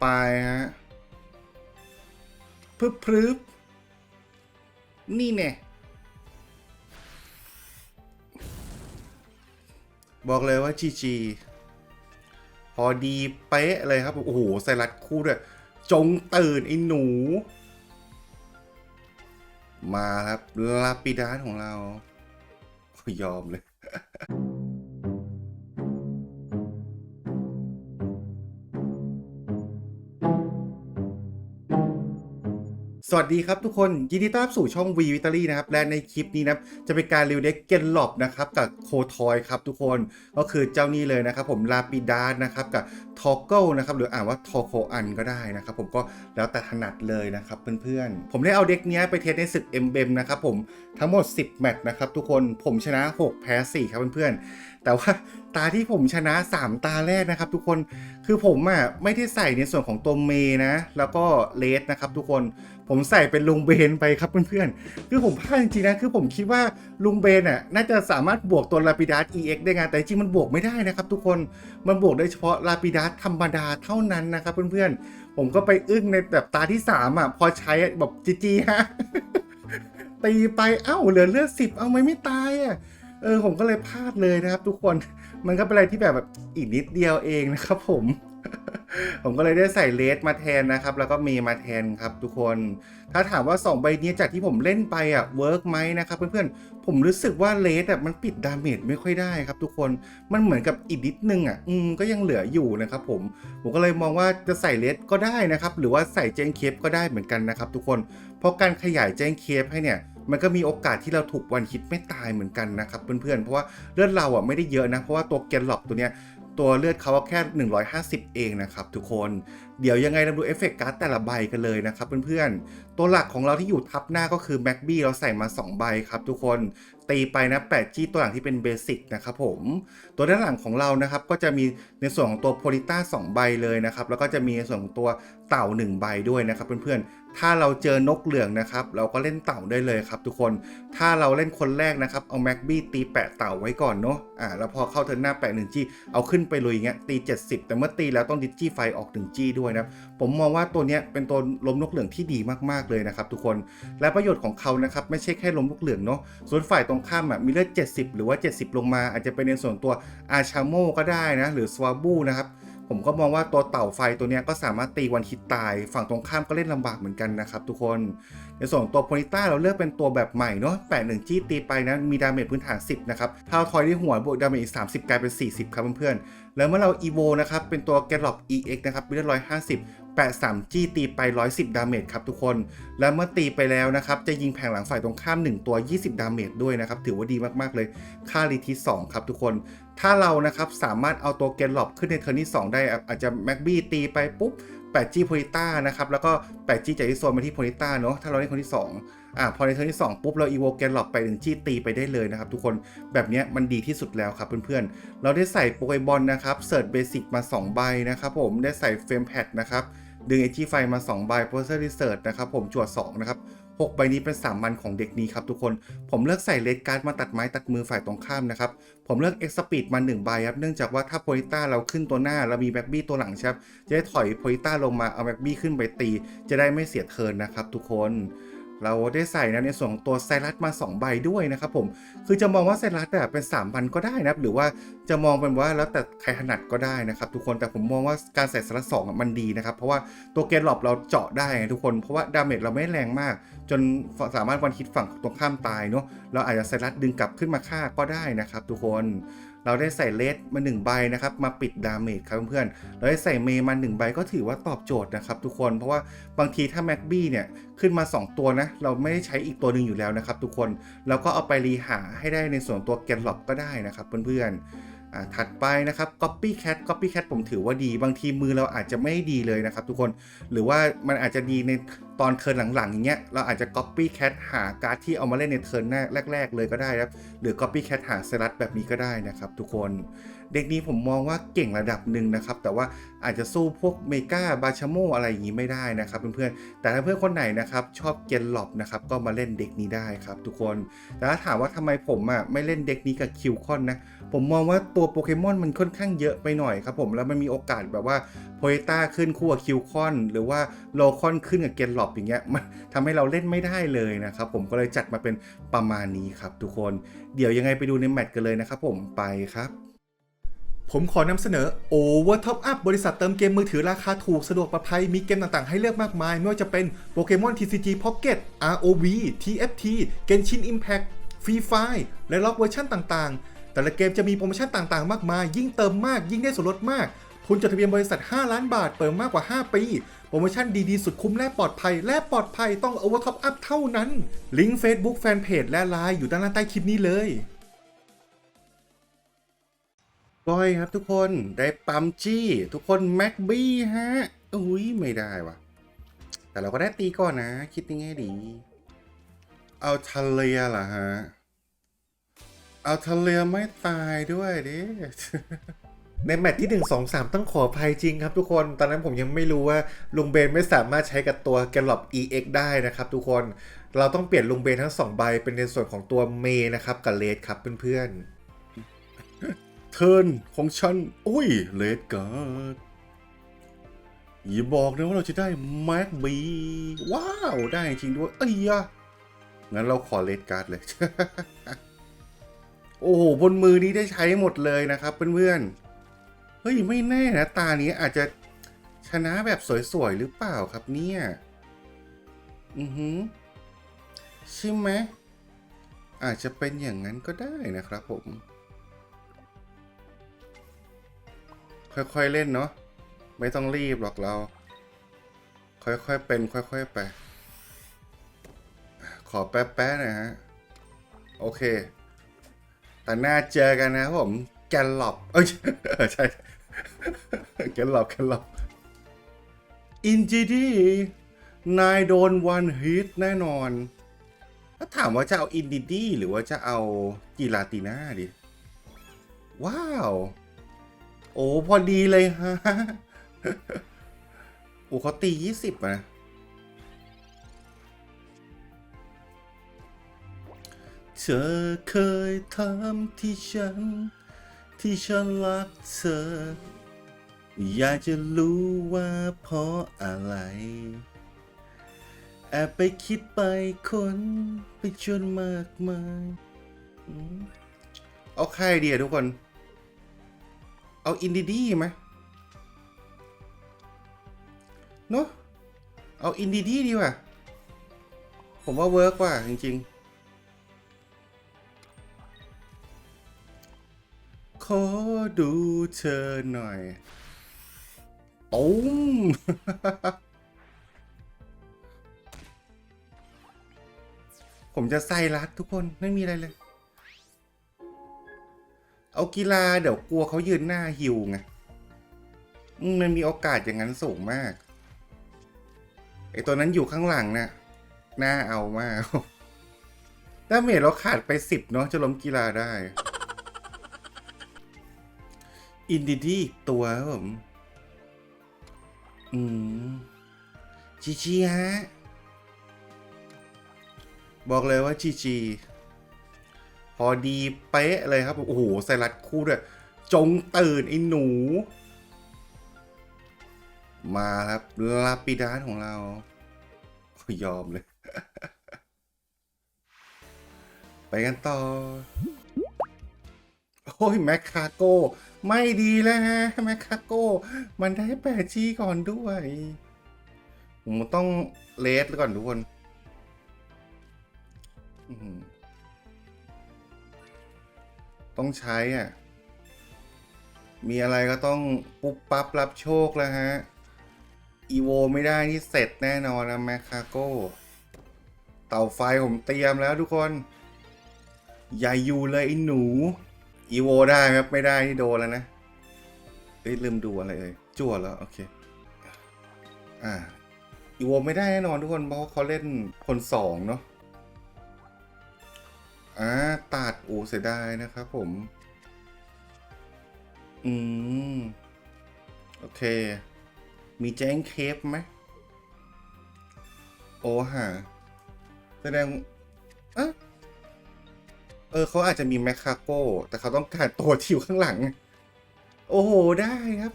ไปฮะพึบพรึบนี่แน่บอกเลยว่าจีจีพอดีเป๊ะเลยครับ โอ้โหไซรัสคู่ด้วย จงตื่นไอ้หนู มาครับลาปิดาสของเรา ยอมเลย สวัสดีครับทุกคน ยินดีต้อนรับสู่ช่อง V Victory นะครับ และในคลิปนี้นะครับจะเป็นการรีวิวเด็กเกนหลบนะครับกับโคทอยครับทุกคนก็คือเจ้านี้เลยนะครับผมลาปิดาสนะครับกับทอ g เกิลนะครับหรืออ่านว่าทอโคอันก็ได้นะครับผมก็แล้วแต่ถนัดเลยนะครับเพื่อนๆ ผมได้เอาเด็กนี้ไปเทสในศึกเอ็มเบมนะครับผมทั้งหมด 10 แมตช์นะครับทุกคนผมชนะ 6 แพ้ 4 ครับเพื่อนๆแต่ว่าตาที่ผมชนะ 3 ตาแรกนะครับ ทุกคนคือผมอะไม่ได้ใส่ในส่วนของตัวเมนะ แล้วก็เลสนะครับทุกคนผมใส่เป็นลุงเบนไปครับเพื่อนๆคือผมพลาดจริงๆนะคือผมคิดว่าลุงเบนอะน่าจะสามารถบวกตัวลาปิดัส EX ได้ไงแต่จริงมันบวกไม่ได้นะครับ ทุกคนมันบวกได้เฉพาะลาปิดัสธรรมดาเท่านั้นนะครับเพื่อนๆผมก็ไปอึ้งในแบบตาที่3อะพอใช้แบบจีจีฮะตีไปเอ้าเหลือเลือดสิบเอาไหมไม่ตายอะ เออผมก็เลยพลาดเลยนะครับ ทุกคนมันก็เป็นอะไรที่แบบแบบอีกนิดเดียวเองนะครับ ผม ผมก็เลยได้ใส่เลสมาแทนนะครับ แล้วก็เมย์มาแทนครับ ทุกคน ถ้าถามว่า 2 ใบนี้จากที่ผมเล่นไปอะเวิร์กไหมนะครับเพื่อนๆผมรู้สึกว่าเลสอะมันปิดดาเมจไม่ค่อยได้ครับ ทุกคนมันเหมือนกับอีกนิดนึงอะอืมก็ยังเหลืออยู่นะครับผมผมก็เลยมองว่าจะใส่เลสก็ได้นะครับ หรือว่าใส่เจนเคฟก็ได้เหมือนกันนะครับ ทุกคนเพราะการขยายเจนเคฟให้เนี่ย มันก็มีโอกาสที่เราถูกวันฮิตไม่ตายเหมือนกันนะครับเพื่อนๆ เพราะว่าเลือดเราอะไม่ได้เยอะนะ เพราะว่าตัวแกนหลอกตัวเนี้ยตัวเลือดเขาแค่ 150 เองนะครับทุกคน เดี๋ยวยังไงเราดูเอฟเฟกต์การ์ดแต่ละใบกันเลยนะครับเพื่อนๆ ตัวหลักของเราที่อยู่ทับหน้าก็คือแม็กบี้เราใส่มา 2 ใบครับทุกคน ตีไปนะ8จี้ตัวหลังที่เป็นเบสิกนะครับผม ตัวด้านหลังของเรานะครับก็จะมีในส่วนของตัวโพลิต้า2ใบเลยนะครับ แล้วก็จะมีในส่วนของตัวเต่า 1 ใบด้วยนะครับเพื่อนๆ ถ้าเราเจอนกเหลืองนะครับ เราก็เล่นเต่าได้เลยครับ ทุกคน ถ้าเราเล่นคนแรกนะครับ เอาแม็กบี้ตีแปะเต่าไว้ก่อนเนาะ อ่า แล้วพอเข้าเทิร์นหน้าแปะ1จี้ เอาขึ้นไปลุยอย่างเงี้ย ตี 70 แต่เมื่อตีแล้วต้องดิจิไฟออก1จี้ด้วยนะ ผมมองว่าตัวเนี้ยเป็นตัวล้มนกเหลืองที่ดีมากๆเลยนะครับทุกคน และประโยชน์ของเขานะครับไม่ใช่แค่ล้มนกเหลืองเนาะ ส่วนฝ่ายตรงข้ามอะมีเลือด70 หรือว่า 70 ลงมา อาจจะเป็นในส่วนตัวอาชาโมก็ได้นะ หรือสวาบูนะครับ ผมก็มองว่าตัวเต่าไฟตัวนี้ก็สามารถตีวันฮิตตาย ฝั่งตรงข้ามก็เล่นลำบากเหมือนกันนะครับทุกคน ในส่วนตัวโพนิต้าเราเลือกเป็นตัวแบบใหม่เนาะแปะหนึ่งจี้ตีไปนะ มีดาเมจพื้นฐาน 10 นะครับถ้าทอยที่หัวบวกดาเมจอีก 30 กลายเป็น 40 ครับเพื่อนๆ แล้วเมื่อเราอีโวนะครับ เป็นตัวแกลล็อป EX นะครับมีเลือด150แปะ3จี้ตีไป 110 ดาเมจครับทุกคน แล้วเมื่อตีไปแล้วนะครับ จะยิงแผงหลังฝ่ายตรงข้าม 1 ตัว 20 ดาเมจด้วยนะครับ ถือว่าดีมาก ๆ เลย ค่ารีทิส2ครับทุกคน ถ้าเรานะครับสามารถเอาตัวแกนหลบขึ้นในเทอร์นที่ 2 ได้อาจจะแม็กบี้ตีไปปุ๊บแปดจี้โพลิต้านะครับแล้วก็แปดจี้จากที่โซนมาที่โพลิต้าเนาะถ้าเราเล่นคนที่2อะพอในเทอร์นที่ 2 ปุ๊บ เราอีโวแกนหลบไปถึงจี้ตีไปได้เลยนะครับทุกคนแบบเนี้ยมันดีที่สุดแล้วครับเพื่อนๆ เราได้ใส่โปเกบอลนะครับเสิร์ชเบสิกมา 2 ใบนะครับผมได้ใส่เฟรมแพดนะครับดึงเอจีไฟมา 2 ใบโปรเซอร์รีเสิร์ชนะครับผมจวด2นะครับ 6 ใบนี้เป็น3มันของเด็กนี้ครับทุกคน ผมเลือกใส่เลดการ์ดมาตัดไม้ตัดมือฝ่ายตรงข้ามนะครับ ผมเลือกเอ็กซ์ปีดมา1ใบครับ เนื่องจากว่าถ้าโพลิต้าเราขึ้นตัวหน้าเรามีแบ็กบี้ตัวหลังใช่ไหมจะได้ถอยโพลิต้าลงมาเอาแบ็กบี้ขึ้นไปตี จะได้ไม่เสียเทิร์นนะครับทุกคน เราได้ใส่นะในส่วนของตัวไซรัสมา 2 ใบด้วยนะครับผมคือจะมองว่าไซรัสอะเป็น3พันก็ได้นะหรือว่าจะมองเป็นว่าแล้วแต่ใครถนัดก็ได้นะครับทุกคนแต่ผมมองว่าการใส่ไซรัสสองมันดีนะครับเพราะว่าตัวเกนหลบเราเจาะได้ไงทุกคนเพราะว่าดาเมจเราไม่แรงมาก จนสามารถวันคิดฝั่งตรงข้ามตายเนาะเราอาจจะไซรัสดึงกลับขึ้นมาฆ่าก็ได้นะครับทุกคน เราได้ใส่เลสมา1ใบนะครับมาปิดดาเมจครับเพื่อนๆเราได้ใส่เมย์มา1ใบก็ถือว่าตอบโจทย์นะครับทุกคนเพราะว่าบางทีถ้าแม็กบี้เนี่ยขึ้นมา 2 ตัวนะเราไม่ได้ใช้อีกตัวหนึ่งอยู่แล้วนะครับทุกคนเราก็เอาไปรีหาให้ได้ในส่วนตัวแกนหลบก็ได้นะครับเพื่อนๆ ถัดไปนะครับ copycat copycat ผมถือว่าดีบางทีมือเราอาจจะไม่ดีเลยนะครับ ทุกคนหรือว่ามันอาจจะดีในตอนเทิร์นหลังๆอย่างเงี้ยเราอาจจะ copycat หาการ์ดที่เอามาเล่นในเทิร์นแรกๆเลยก็ได้ครับ หรือ copycat หาเซรัตแบบนี้ก็ได้นะครับ ทุกคน เด็กนี้ผมมองว่าเก่งระดับหนึ่งนะครับ แต่ว่าอาจจะสู้พวกเมกาบาชาโมอะไรอย่างนี้ไม่ได้นะครับเพื่อนๆแต่ถ้าเพื่อนคนไหนนะครับชอบเกนหลบนะครับก็มาเล่นเด็กนี้ได้ครับทุกคนแต่ถ้าถามว่าทำไมผมอะไม่เล่นเด็กนี้กับคิวคอนนะผมมองว่าตัวโปเกมอนมันค่อนข้างเยอะไปหน่อยครับผมแล้วมันมีโอกาสแบบว่าโพเอต้าขึ้นคู่กับคิวคอนหรือว่าโลคอนขึ้นกับเกนหลบอย่างเงี้ยมันทำให้เราเล่นไม่ได้เลยนะครับผมก็เลยจัดมาเป็นประมาณนี้ครับทุกคน เดี๋ยวยังไงไปดูในแมตช์กันเลยนะครับผมไปครับ ผมขอนำเสนอ Over Top Up บริษัทเติมเกมมือถือราคาถูกสะดวกปลอดภัย มีเกมต่างๆ ให้เลือกมากมาย ไม่ว่าจะเป็น Pokemon TCG Pocket ROV TFT Genshin Impact Free Fire และล็อกเวอร์ชันต่างๆ แต่ละเกมจะมีโปรโมชั่นต่างๆ มากมาย ยิ่งเติมมากยิ่งได้ส่วนลดมากทุนจดทะเบียนบริษัท 5 ล้านบาท เปิดมากกว่า 5 ปี โปรโมชั่นดีๆ สุดคุ้มและปลอดภัย และปลอดภัยต้อง Over Top Up เท่านั้น ลิงก์ Facebook Fanpage และ Line อยู่ด้านล่างใต้คลิปนี้เลย ก้อยครับทุกคนได้ปั๊มจี้ ทุกคนแม็กบี้ฮะอุ้ยไม่ได้วะแต่เราก็ได้ตีก่อนนะ คิดยังไงดี เอาทะเลเหรอฮะ เอาทะเลไม่ตายด้วยดิในแมตช์ที่ 1 2 3 ต้องขออภัยจริงครับทุกคน ตอนนั้นผมยังไม่รู้ว่าลุงเบนไม่สามารถใช้กับตัวแกลลอ EX ได้นะครับทุกคน เราต้องเปลี่ยนลุงเบนทั้ง 2 ใบเป็นในส่วนของตัวเมนะครับกับเลดครับเพื่อน เทิร์นของฉัน อุ้ยเลดการ์ดอย่าบอกนะว่าเราจะได้แม็กบีว้าว ได้จริงด้วย เอ้ยะงั้นเราขอเลดการ์ดเลย โอ้โห บนมือนี้ได้ใช้หมดเลยนะครับเพื่อนๆ เฮ้ย ไม่แน่นะ ตานี้อาจจะชนะแบบสวยๆ หรือเปล่าครับเนี่ย อือหือ ใช่ไหมอาจจะเป็นอย่างนั้นก็ได้นะครับผม ค่อยๆเล่นเนาะไม่ต้องรีบหรอกเรา ค่อยๆเป็น ค่อยๆไป ขอแป๊ะๆนะฮะ โอเค แต่หน้าเจอกันนะผมแกนหลบเอ้ยใช่แกนหลบแกนหลบอินจีดีนายโดนวันฮิตแน่นอนถ้าถามว่าจะเอาอินดีดีหรือว่าจะเอากีลาติน่าดิ ว้าว โอ้พอดีเลยฮะโอ้เขาตียี่สิบนะเธอเคยทำที่ฉัน ที่ฉันรักเธอ อยากจะรู้ว่าเพราะอะไร แอบไปคิดไปคนไปจนมากมายเอาใครเดียทุกคน เอาอินดีดีไหมเนาะเอาอินดีดีดีกว่า ผมว่าเวิร์กว่าจริงๆ ขอดูเธอหน่อยตุ้มผมจะใส่รัดทุกคนไม่มีอะไรเลย เอากีฬาเดี๋ยวกลัวเขายืนหน้าฮิวไงมันมีโอกาสอย่างนั้นสูงมากไอตัวนั้นอยู่ข้างหลังนะ่ะน้าเอามากดาเมจเราขาดไปสิบเนาะจะล้มกีฬาได้ อินดีดีอีกตัวครับผม อืม จีจีฮะ บอกเลยว่าจีจี อดีเป๊ะเลยครับ โอ้โหไซรัสคู่ด้วย จงตื่นไอ้หนู มาครับลาปิดาสของเรา ยอมเลย ไปกันต่อ โอ้ย แมคคาโก ไม่ดีแล้วฮะ แมคคาโก มันได้แปดจีก่อนด้วยผมต้องเลสก่อนทุกคน อื้อหือ ต้องใช้อะ มีอะไรก็ต้องปุ๊บปั๊บรับโชคแล้วฮะ อีโวไม่ได้นี่เสร็จแน่นอนนะแมคคาโก้ เต่าไฟผมเตรียมแล้วทุกคน อย่าอยู่เลยไอ้หนู อีโวได้ครับไม่ได้นี่โดนแล้วนะเอ้ยลืมดูอะไรเอ่ยจั่วแล้ว โอเค อ่าอีโวไม่ได้แน่นอนทุกคนเพราะเขาเล่นคนสองเนาะ อ่าตัดโอ้เสียดายนะครับผม อืม โอเค มีแจ้งเคปไหมโอ้ฮะแสดงเอะเออเขาอาจจะมีแมคคาโก้ แต่เขาต้องการตัวที่อยู่ข้างหลัง โอ้โห ได้ครับ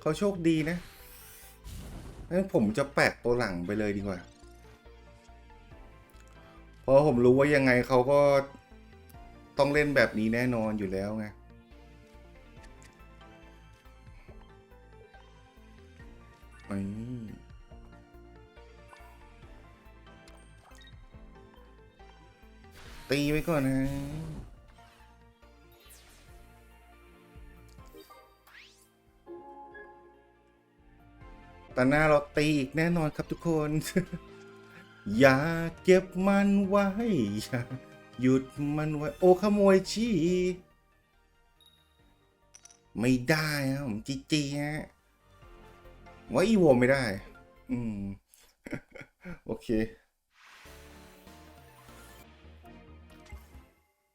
เขาโชคดีนะงั้นผมจะแปะตัวหลังไปเลยดีกว่า เพราะผมรู้ว่ายังไงเขาก็ต้องเล่นแบบนี้แน่นอนอยู่แล้วไงตีไว้ก่อนนะ แต่หน้าเราตีอีกแน่นอนครับทุกคน อย่าเก็บมันไว้ อย่าหยุดมันไว้ โอ้ขโมยชีไม่ได้ครับผมจีจีฮะไว่าอีโวไม่ได้ อืม โอเค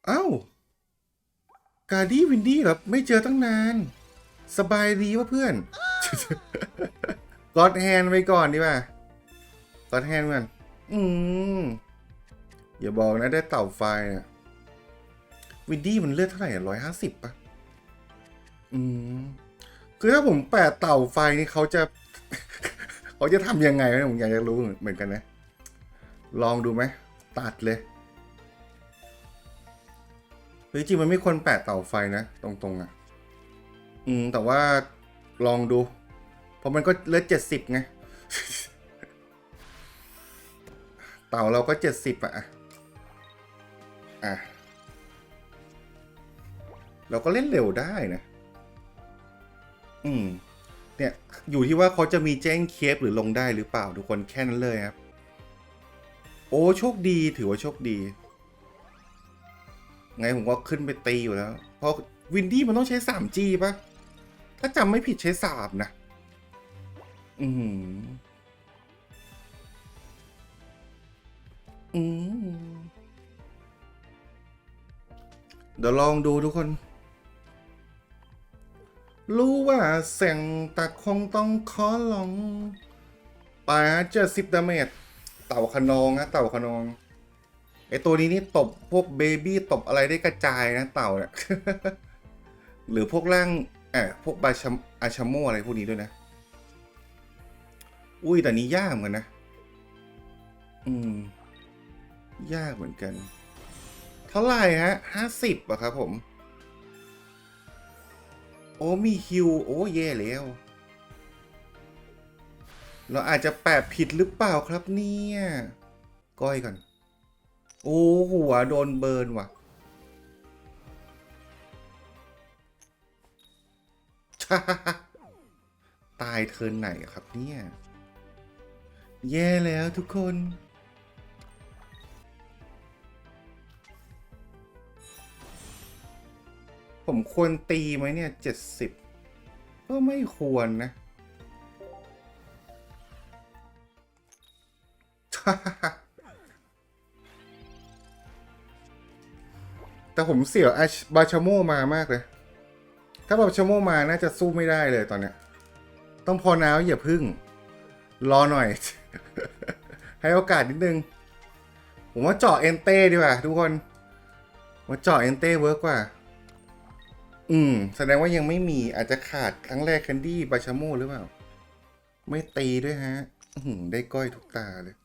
เอ้ากาดี้วินดี้เหรอ ไม่เจอตั้งนาน สบายดีวะเพื่อน กอดแฮนไปก่อนดีป่ะกอดแฮนก่อน อืม อย่าบอกนะได้เต่าไฟเนี่ยวินดี้มันเลือดเท่าไหร่ร้อยห้าสิบป่ะอืม คือถ้าผมแปะเต่าไฟนี่เขาจะ เขาจะทำยังไงวะผมอยากจะรู้เหมือนกันนะ ลองดูไหม ตัดเลยหรือจริงมันไม่ควรแปะเต่าไฟนะ ตรงๆอะ อืม แต่ว่าลองดู เพราะมันก็เลือดเจ็ดสิบไง ต่าเราก็เจ็ดสิบอะ อะ เราก็เล่นเร็วได้นะ อืม เนี่ย อยู่ที่ว่าเขาจะมีแจ้งเคปหรือลงได้หรือเปล่าทุกคนแค่นั้นเลยครับ โอ้โชคดีถือว่าโชคดี ไงผมก็ขึ้นไปตีอยู่แล้ว เพราะวินดี้มันต้องใช้ 3G ปะถ้าจำไม่ผิดใช้สามนะ อืม อืมเดี๋ยวลองดูทุกคน รู้ว่าเสียงแต่คงต้องขอลองไปเจ็ดสิบดาเมจเต่าขนองนะเต่าขนอง ไอตัวนี้นี่ตบพวกเบบี้ตบอะไรได้กระจายนะเต่าเนี่ย หรือพวกร่างเออพวกบาชัมอาชโมอะไรพวกนี้ด้วยนะ อุ้ยแต่นี้ยากเหมือนกันนะ อืม ยากเหมือนกัน เท่าไหร่ฮะห้าสิบอะครับผม โอ้มีฮิว โอ้แย่แล้ว เราอาจจะแปะผิดหรือเปล่าครับเนี่ย ก้อยก่อน โอ้หัวโดนเบิร์นว่ะ ตายเทินไหนครับเนี่ย แย่แล้วทุกคน ผมควรตีไหมเนี่ยเจ็ดสิบก็ไม่ควรนะ แต่ผมเสี่ยวอาชบาชโมมามากเลย ถ้าบาชโมมาน่าจะสู้ไม่ได้เลยตอนเนี้ย ต้องพอน้าวอย่าพึ่ง รอหน่อย ให้โอกาสนิดนึง ผมว่าเจาะเอนเต้ดีกว่าทุกคน ว่าเจาะเอนเต้เวิร์กกว่า อืม แสดงว่ายังไม่มีอาจจะขาดครั้งแรกแคนดี้บาชาโมหรือเปล่า ไม่ตีด้วยฮะหืได้ก้อยทุกตาเลย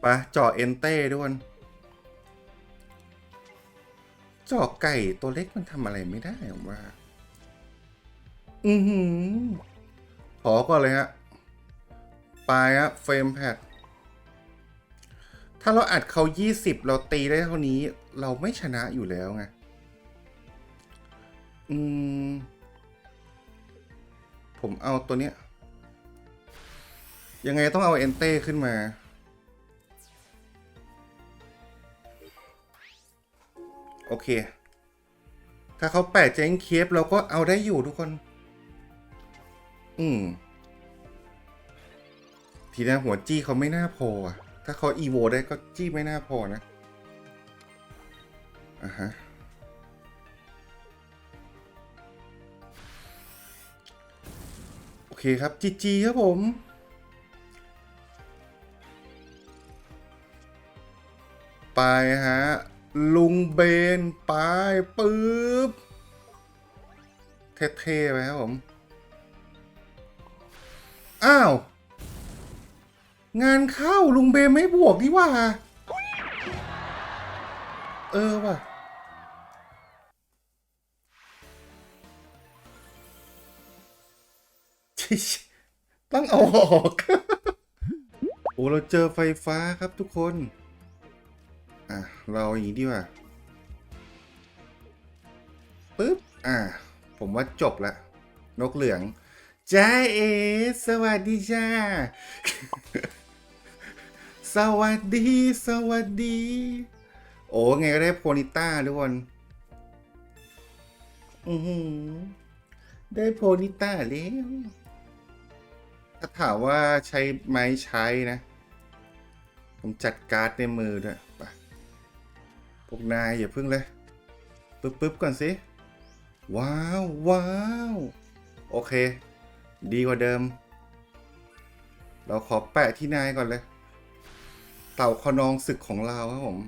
ไปะเจาะเอนเต้ด้วยคนเจาะไก่ตัวเล็กมันทำอะไรไม่ได้ผมว่า อือหือ ขอก่อนเลยฮะ ปลายฮะเฟรมแพดถ้าเราอัดเขา 20 เราตีได้เท่านี้ เราไม่ชนะอยู่แล้วไง อืม ผมเอาตัวเนี้ย ยังไงต้องเอาเอนเต้ขึ้นมา โอเค ถ้าเขาแปะเจ๊งเคฟเราก็เอาได้อยู่ทุกคน อืม ทีนี้หัวจี้เขาไม่น่าพอ ถ้าเขาอีโวได้ก็จี้ไม่น่าพอนะ อะฮะโอเคครับจีจีครับผมไปฮะ ลุงเบน ไปปึ๊บ เท่ๆไปครับผม อ้าว งานเข้าลุงเบนไม่บวกดีว่า เออว่ะ ต้องเอาออก โอ้ เราเจอไฟฟ้าครับทุกคน อะ เราอย่างนี้ดีกว่าปึ๊บ อะ ผมว่าจบละ นกเหลือง จ้าเอ สวัสดีจ้า สวัสดี สวัสดี โอ้ ไงก็ได้โพนิต้าทุกคน อือหือได้โพนิต้าแล้ว ถ้าถามว่าใช้ไม้ใช้นะ ผมจัดการ์ดในมือด้วยไปพวกนายอย่าพึ่งเลยปึ๊บปึ๊บก่อนสิ ว้าวว้าว โอเค ดีกว่าเดิม เราขอแปะที่นายก่อนเลย เต่าขนองศึกของเราครับผม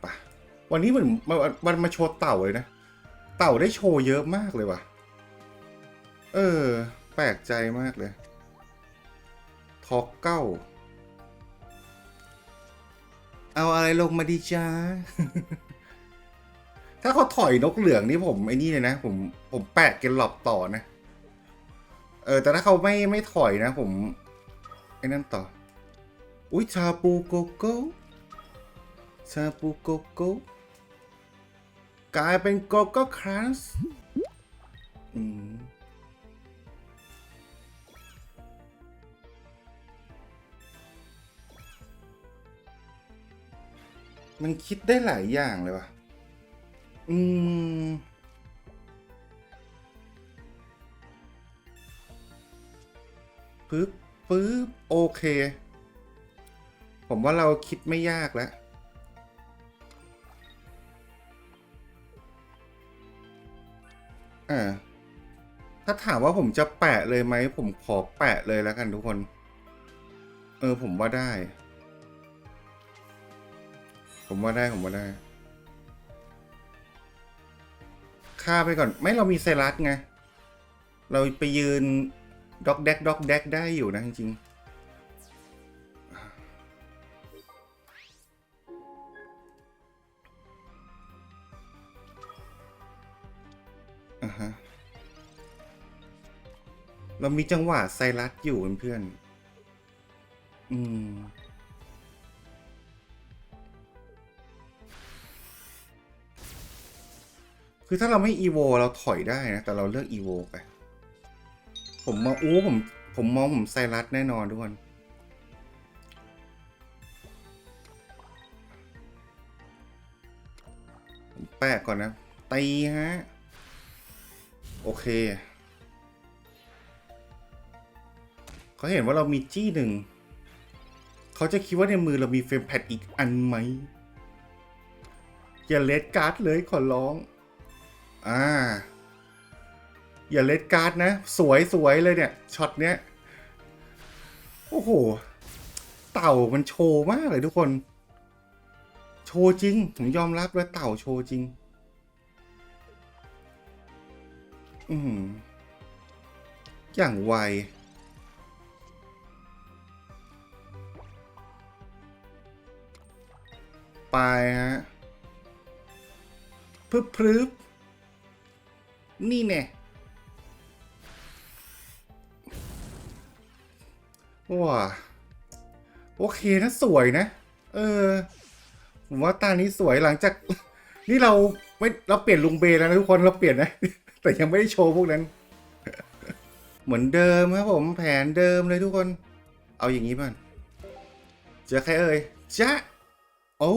ไปวันนี้มันมันมันมาโชว์เต่าเลยนะ เต่าได้โชว์เยอะมากเลยว่ะ เออ แปลกใจมากเลยทอกเก้า เอาอะไรลงมาดีจ้า ถ้าเขาถอยนกเหลืองนี่ผมไอ้นี่เลยนะ ผมผมแปะเกนหลอบต่อนะ เออ แต่ถ้าเขาไม่ไม่ถอยนะผม ไอ้นั่นต่อ อุ้ยชาปูโกโก้ชาปูโกโก้กลายเป็นโกโก้ครัสอืม มันคิดได้หลายอย่างเลยว่ะ อืม ปึ๊บ ปึ๊บ โอเค ผมว่าเราคิดไม่ยากแล้ว อ่า ถ้าถามว่าผมจะแปะเลยไหม ผมขอแปะเลยแล้วกันทุกคน เออ ผมว่าได้ ผมว่าได้ ผมว่าได้ค่าไปก่อน ไม่เรามีไซรัสไง เราไปยืนด็อกแดกด็อกแดกได้อยู่นะจริงๆอ่าฮะ เรามีจังหวะไซรัสอยู่เพื่อนๆอืม คือถ้าเราไม่อีโวเราถอยได้นะ แต่เราเลือกอีโวไป ผมมองอู้ผม ผมมองผมไซรัสแน่นอนทุกคนแปะก่อนนะตีฮะ โอเค เขาเห็นว่าเรามีจี้หนึ่ง เขาจะคิดว่าในมือเรามีเฟรมแพดอีกอันไหม อย่าเลดการ์ดเลยขอร้อง อ่า อย่าเลดการ์ดนะ สวยสวยเลยเนี่ยช็อตเนี้ย โอ้โห เต่ามันโชว์มากเลยทุกคน โชว์จริง ผมยอมรับเลยเต่าโชว์จริง อืมอย่างไวไปฮะ พึบพรึบ นี่แน่ว้าโอเคนะสวยนะ เออ ผมว่าตานี้สวยหลังจาก นี่เราไม่เราเปลี่ยนลุงเบแล้วนะทุกคนเราเปลี่ยนนะ แต่ยังไม่ได้โชว์พวกนั้น เหมือนเดิมครับผมแผนเดิมเลยทุกคน เอาอย่างนี้บ้างเจอใครเอ่ยจ๊ะโอ้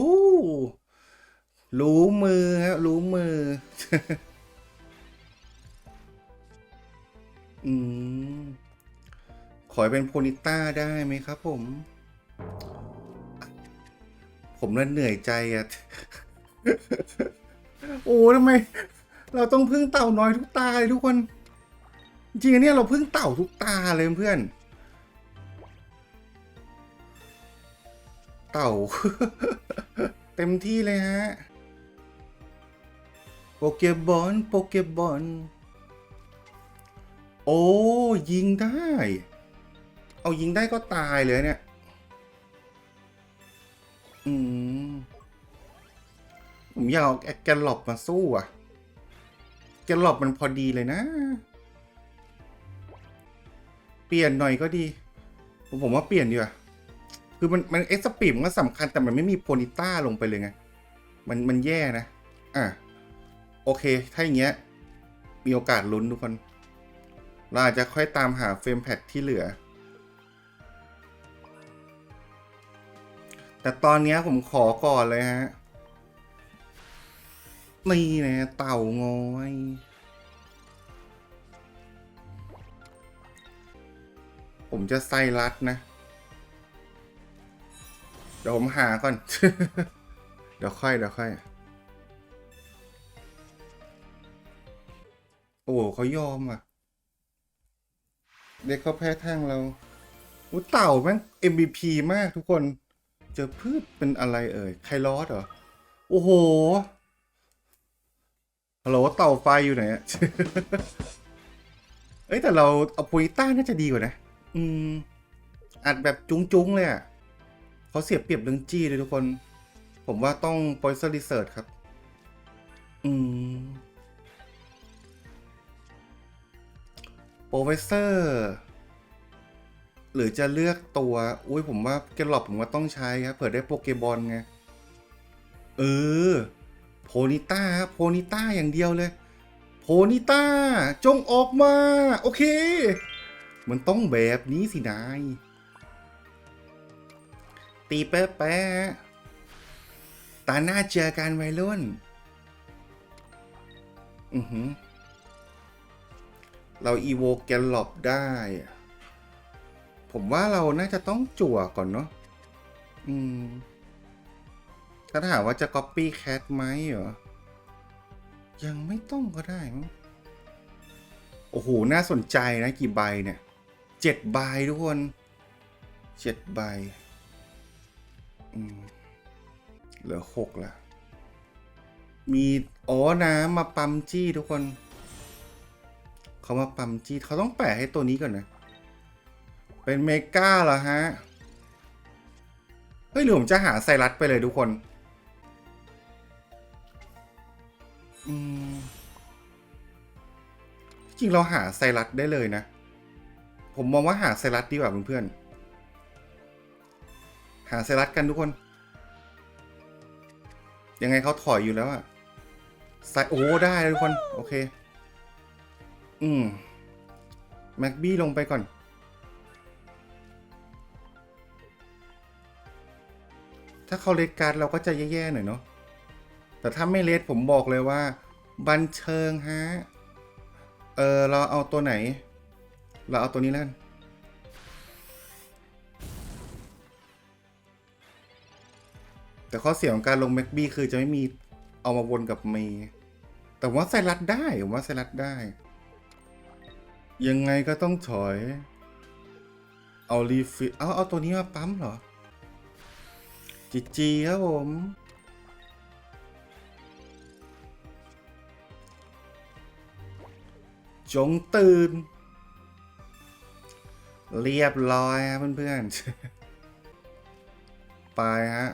รู้มือครับรู้มือ อืม ขอให้เป็นโพนิต้าได้ไหมครับผมผผมละเหนื่อยใจอะโอ้ทำไม เราต้องพึ่งเต่าน้อยทุกตาเลยทุกคน จริงๆเนี่ยเราพึ่งเต่าทุกตาเลยเพื่อน เต่า เต็มที่เลยฮะ โปเกบอล โปเกบอล โอ้ยิงได้ เอายิงได้ก็ตายเลยเนี่ย อืม ผมอยากเอาแกนหลบมาสู้อะ แกนหลบมันพอดีเลยนะ เปลี่ยนหน่อยก็ดี ผมผมว่าเปลี่ยนดีกว่า คือมันมันเอ็กซ์ปีดมันก็สำคัญแต่มันไม่มีโพนิต้าลงไปเลยไง มันมันแย่นะ อะ โอเค ถ้าอย่างเงี้ย มีโอกาสลุ้นทุกคน เราอาจจะค่อยตามหาเฟรมแพดที่เหลือ แต่ตอนนี้ผมขอก่อนเลยฮะ นี่นะเต่างอยผมจะใส่รัดนะ เดี๋ยวผมหาก่อน เดี๋ยวค่อยเดี๋ยวค่อย โอ้เขายอมอะ เด็กเขาแพ้ทางเราอู้เต่าแม่ง MVP มากทุกคน เจอพืชเป็นอะไรเอ่ย ไคลอสเหรอ โอ้โห ฮัลโหลเต่าไฟอยู่ไหนอะเอ้ยแต่เราเอาโพลิต้าน่าจะดีกว่านะ อืม อัดแบบจุ้งๆเลยอะเขาเสียเปรียบเรื่องจี้เลยทุกคน ผมว่าต้อง Poison Research ครับ อืม รเฟสเซอร์ หรือจะเลือกตัว อุ้ยผมว่าเกลลอบผมว่าต้องใช้ครับ เผื่อได้โปเกบอลไง เออ โพนิต้าครับโพนิต้าอย่างเดียวเลย โพนิต้า จงออกมา โอเค มันต้องแบบนี้สินาย ตีแป๊ะแป๊ะตาหน้าเจอกันวัยรุ่น อือหือ เราอีโวแกนหลบได้ ผมว่าเราน่าจะต้องจั่วก่อนเนาะอืมถ้าถามว่าจะ Copy Cat ไหมเหรอ ยังไม่ต้องก็ได้มั้งโอ้โห น่าสนใจนะกี่ใบเนี่ยเจ็ดใบทุกคนเจ็ดใบอืมเหลือหกละ มีอ๋อน้ำมาปั๊มจี้ทุกคน เขามาปั๊มจีเขาต้องแปะให้ตัวนี้ก่อนนะ เป็นเมกาเหรอฮะ เฮ้ยหรือผมจะหาไซรัสไปเลยทุกคนอจริงเราหาไซรัสได้เลยนะ ผมมองว่าหาไซรัสดีกว่าเพื่อนๆหาไซรัสกันทุกคน ยังไงเขาถอยอยู่แล้วอะไซโอ้ได้ทุกคน โอเค อืมแม็กบี้ลงไปก่อน ถ้าเขาเลดการ์ดเราก็จะแย่ๆหน่อยเนาะ แต่ถ้าไม่เลดผมบอกเลยว่า บันเชิงฮะ เออเราเอาตัวไหน เราเอาตัวนี้แล้วแต่ข้อเสียของการลงแม็กบี้คือจะไม่มีเอามาวนกับเมย์แต่ว่าไซรัดได้ผมว่าไซรัดได้ ยังไงก็ต้องถอย เอารีฟิเอาเอาตัวนี้มาปั๊มเหรอ จีจีครับผม จงตื่น เรียบร้อยครับเพื่อนๆ ไปฮะ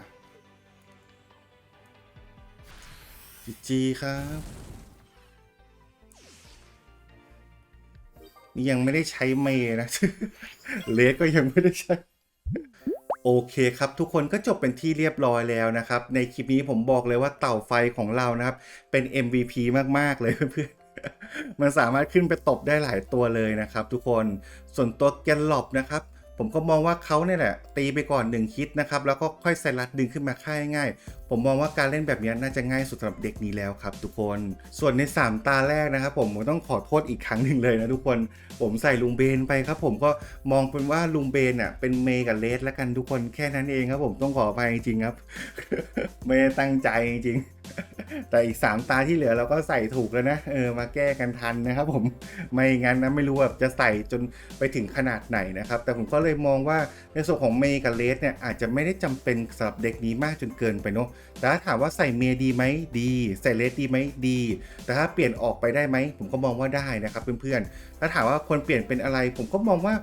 จีจีครับ ยังไม่ได้ใช้เมย์นะเลสก็ยังไม่ได้ใช้ โอเคครับทุกคนก็จบเป็นที่เรียบร้อยแล้วนะครับ ในคลิปนี้ผมบอกเลยว่าเต่าไฟของเรานะครับ เป็น MVP มาก ๆ เลยเพื่อนๆมันสามารถขึ้นไปตบได้หลายตัวเลยนะครับ ทุกคนส่วนตัวแกนหลบนะครับ ผมก็มองว่าเขาเนี่ยแหละตีไปก่อนหนึ่งคิดนะครับแล้วก็ค่อยไซรัสดึงขึ้นมาค่ายง่ายผมมองว่าการเล่นแบบนี้น่าจะง่ายสุดสำหรับเด็กนี้แล้วครับ ทุกคน ส่วนใน 3 ตาแรกนะครับผมผมต้องขอโทษอีกครั้งหนึ่งเลยนะทุกคน ผมใส่ลุงเบนไปครับ ผมก็มองเป็นว่าลุงเบนอะเป็นเมย์กับเลสแล้วกันทุกคนแค่นั้นเองครับ ผมต้องขออภัยจริงครับ ไม่ได้ตั้งใจจริง แต่อีก 3 ตาที่เหลือเราก็ใส่ถูกแล้วนะ เออ มาแก้กันทันนะครับผม ไม่งั้นนะไม่รู้แบบจะใส่จนไปถึงขนาดไหนนะครับ แต่ผมก็เลยมองว่าในส่วนของเมย์กับเลสเนี่ยอาจจะไม่ได้จำเป็นสำหรับเด็กนี้มากจนเกินไปเนาะ แต่ถ้าถามว่าใส่เมย์ดีไหมดี ใส่เลสดีไหมดี แต่ถ้าเปลี่ยนออกไปได้ไหม ผมก็มองว่าได้นะครับเพื่อนๆ ถ้าถามว่าควรเปลี่ยนเป็นอะไร ผมก็มองว่า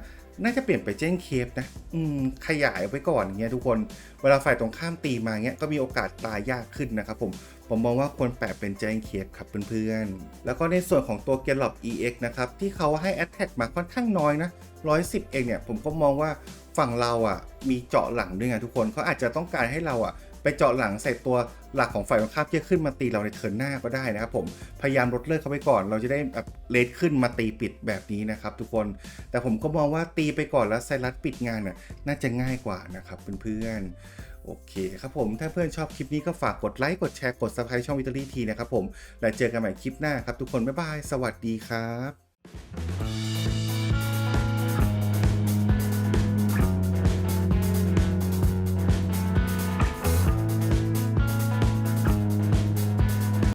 น่าจะเปลี่ยนไปเจ้นเคฟนะ อืม ขยายไว้ก่อนอย่างเงี้ยทุกคน เวลาฝ่ายตรงข้ามตีมาเงี้ย ก็มีโอกาสตายยากขึ้นนะครับผม ผมมองว่าควรแปะเป็นแจ้งเคฟครับเพื่อนๆ แล้วก็ในส่วนของตัวเกลล็อบ EX นะครับ ที่เขาให้แอตแทกมาค่อนข้างน้อยนะ110เองเนี่ย ผมก็มองว่าฝั่งเราอะ มีเจาะหลังด้วยไงทุกคนเขาอาจจะต้องการให้เราอะ ไปเจาะหลังใส่ตัวหลักของฝ่ายตรงข้ามที่ขึ้นมาตีเราในเทิร์นหน้าก็ได้นะครับผมพยายามลดเลือดเขาไปก่อน เราจะได้แบบเลทขึ้นมาตีปิดแบบนี้นะครับ ทุกคนแต่ผมก็มองว่าตีไปก่อนแล้วไซรัสปิดงานน่ะน่าจะง่ายกว่านะครับเพื่อนๆโอเคครับผม ถ้าเพื่อนชอบคลิปนี้ก็ฝากกดไลค์กดแชร์กด subscribe ช่องวิตาลีทีนะครับผม แล้วเจอกันใหม่คลิปหน้าครับทุกคน บ๊ายบาย สวัสดีครับ